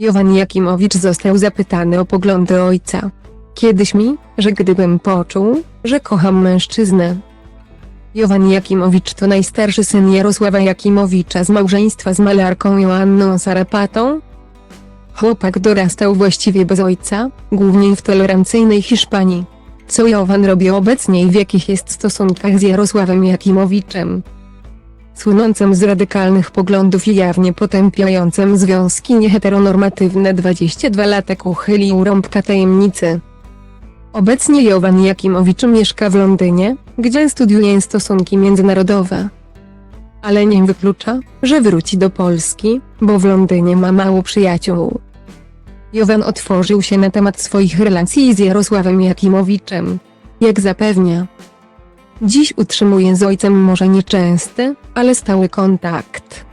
Jowan Jakimowicz został zapytany o poglądy ojca. Kiedyś mi, że gdybym poczuł, że kocham mężczyznę. Jowan Jakimowicz to najstarszy syn Jarosława Jakimowicza z małżeństwa z malarką Joanną Sarapatą. Chłopak dorastał właściwie bez ojca, głównie w tolerancyjnej Hiszpanii. Co Jowan robi obecnie i w jakich jest stosunkach z Jarosławem Jakimowiczem? Słynącym z radykalnych poglądów i jawnie potępiającym związki nieheteronormatywne 22-latek uchylił rąbka tajemnicy. Obecnie Jowan Jakimowicz mieszka w Londynie, gdzie studiuje stosunki międzynarodowe. Ale nie wyklucza, że wróci do Polski, bo w Londynie ma mało przyjaciół. Jowan otworzył się na temat swoich relacji z Jarosławem Jakimowiczem. Jak zapewnia, Dziś utrzymuję z ojcem może nieczęsty, ale stały kontakt.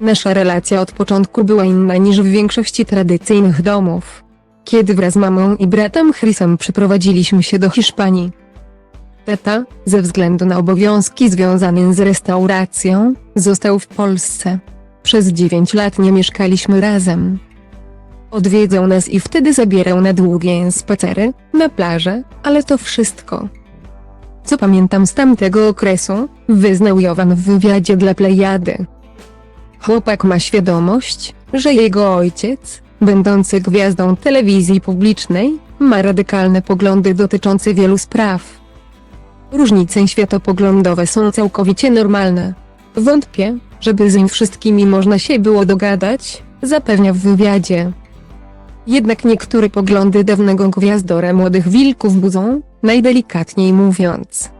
Nasza relacja od początku była inna niż w większości tradycyjnych domów. Kiedy wraz z mamą i bratem Chrisem przyprowadziliśmy się do Hiszpanii. Tata, ze względu na obowiązki związane z restauracją, został w Polsce. Przez 9 lat nie mieszkaliśmy razem. Odwiedzał nas i wtedy zabierał na długie spacery, na plażę, ale to wszystko. Co pamiętam z tamtego okresu, wyznał Jowan w wywiadzie dla Plejady. Chłopak ma świadomość, że jego ojciec, będący gwiazdą telewizji publicznej, ma radykalne poglądy dotyczące wielu spraw. Różnice światopoglądowe są całkowicie normalne. Wątpię, żeby z nim wszystkimi można się było dogadać, zapewnia w wywiadzie. Jednak niektóre poglądy dawnego gwiazdora młodych wilków budzą, najdelikatniej mówiąc.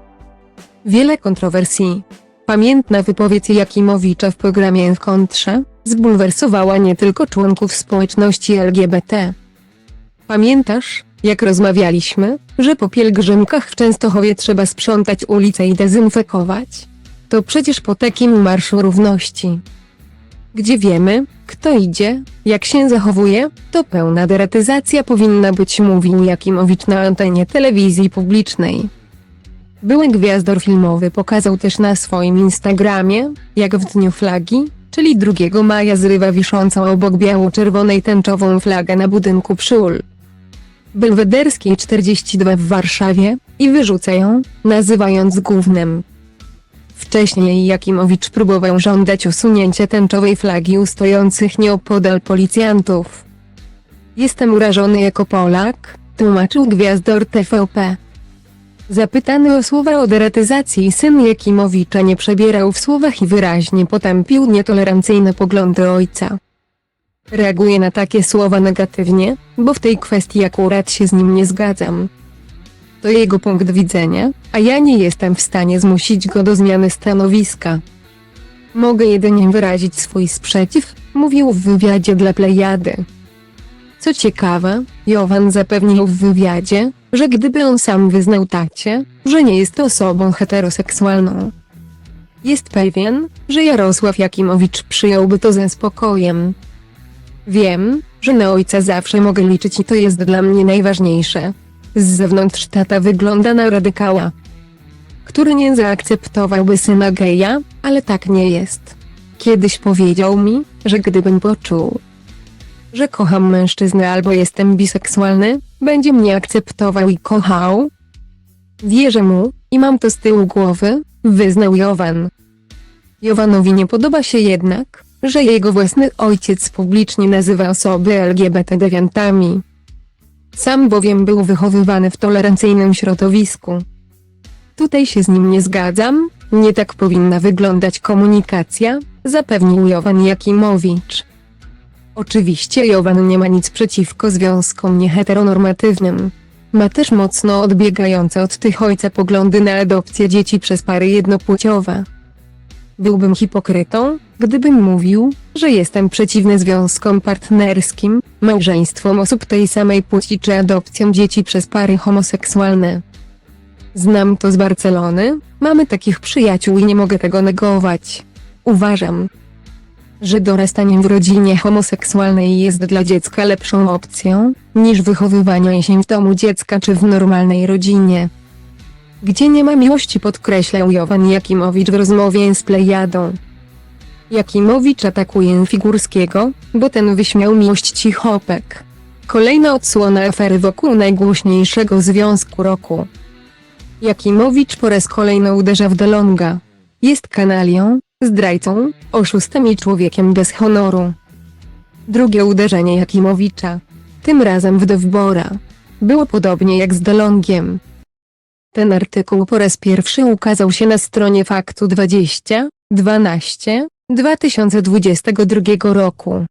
Wiele kontrowersji. Pamiętna wypowiedź Jakimowicza w programie kontrze zbulwersowała nie tylko członków społeczności LGBT. Pamiętasz, jak rozmawialiśmy, że po pielgrzymkach w Częstochowie trzeba sprzątać ulice i dezynfekować? To przecież po takim Marszu Równości gdzie wiemy, kto idzie, jak się zachowuje, to pełna deratyzacja powinna być, mówił Jakimowicz na antenie telewizji publicznej. Były gwiazdor filmowy pokazał też na swoim Instagramie, jak w dniu flagi, czyli 2 maja zrywa wiszącą obok biało-czerwonej tęczową flagę na budynku przy ul. Belwederskiej 42 w Warszawie i wyrzuca ją, nazywając gównem. Wcześniej Jakimowicz próbował żądać usunięcia tęczowej flagi u stojących nieopodal policjantów. Jestem urażony jako Polak, tłumaczył gwiazdor TVP. Zapytany o słowa o deratyzacji syn Jakimowicza nie przebierał w słowach i wyraźnie potępił nietolerancyjne poglądy ojca. Reaguję na takie słowa negatywnie, bo w tej kwestii akurat się z nim nie zgadzam. To jego punkt widzenia, a ja nie jestem w stanie zmusić go do zmiany stanowiska. Mogę jedynie wyrazić swój sprzeciw, mówił w wywiadzie dla Plejady. Co ciekawe, Jowan zapewnił w wywiadzie, że gdyby on sam wyznał tacie, że nie jest osobą heteroseksualną. Jest pewien, że Jarosław Jakimowicz przyjąłby to ze spokojem. Wiem, że na ojca zawsze mogę liczyć i to jest dla mnie najważniejsze. Z zewnątrz tata wygląda na radykała, który nie zaakceptowałby syna geja, ale tak nie jest. Kiedyś powiedział mi, że gdybym poczuł, że kocham mężczyznę albo jestem biseksualny, będzie mnie akceptował i kochał. Wierzę mu, i mam to z tyłu głowy, wyznał Jowan. Jowanowi nie podoba się jednak, że jego własny ojciec publicznie nazywa osoby LGBT dewiantami. Sam bowiem był wychowywany w tolerancyjnym środowisku. Tutaj się z nim nie zgadzam, nie tak powinna wyglądać komunikacja, zapewnił Jowan Jakimowicz. Oczywiście Jowan nie ma nic przeciwko związkom nieheteronormatywnym. Ma też mocno odbiegające od tych ojca poglądy na adopcję dzieci przez pary jednopłciowe. Byłbym hipokrytą, gdybym mówił, że jestem przeciwny związkom partnerskim, małżeństwom osób tej samej płci czy adopcjom dzieci przez pary homoseksualne. Znam to z Barcelony, mamy takich przyjaciół i nie mogę tego negować. Uważam, że dorastanie w rodzinie homoseksualnej jest dla dziecka lepszą opcją, niż wychowywanie się w domu dziecka czy w normalnej rodzinie. Gdzie nie ma miłości podkreślał Jowan Jakimowicz w rozmowie z Plejadą. Jakimowicz atakuje Figurskiego, bo ten wyśmiał miłość Cichopek. Kolejna odsłona afery wokół najgłośniejszego związku roku. Jakimowicz po raz kolejny uderza w Delonga. Jest kanalią, zdrajcą, oszustem i człowiekiem bez honoru. Drugie uderzenie Jakimowicza. Tym razem w Dowbora. Było podobnie jak z Delongiem. Ten artykuł po raz pierwszy ukazał się na stronie Faktu 20, 12, 2022 roku.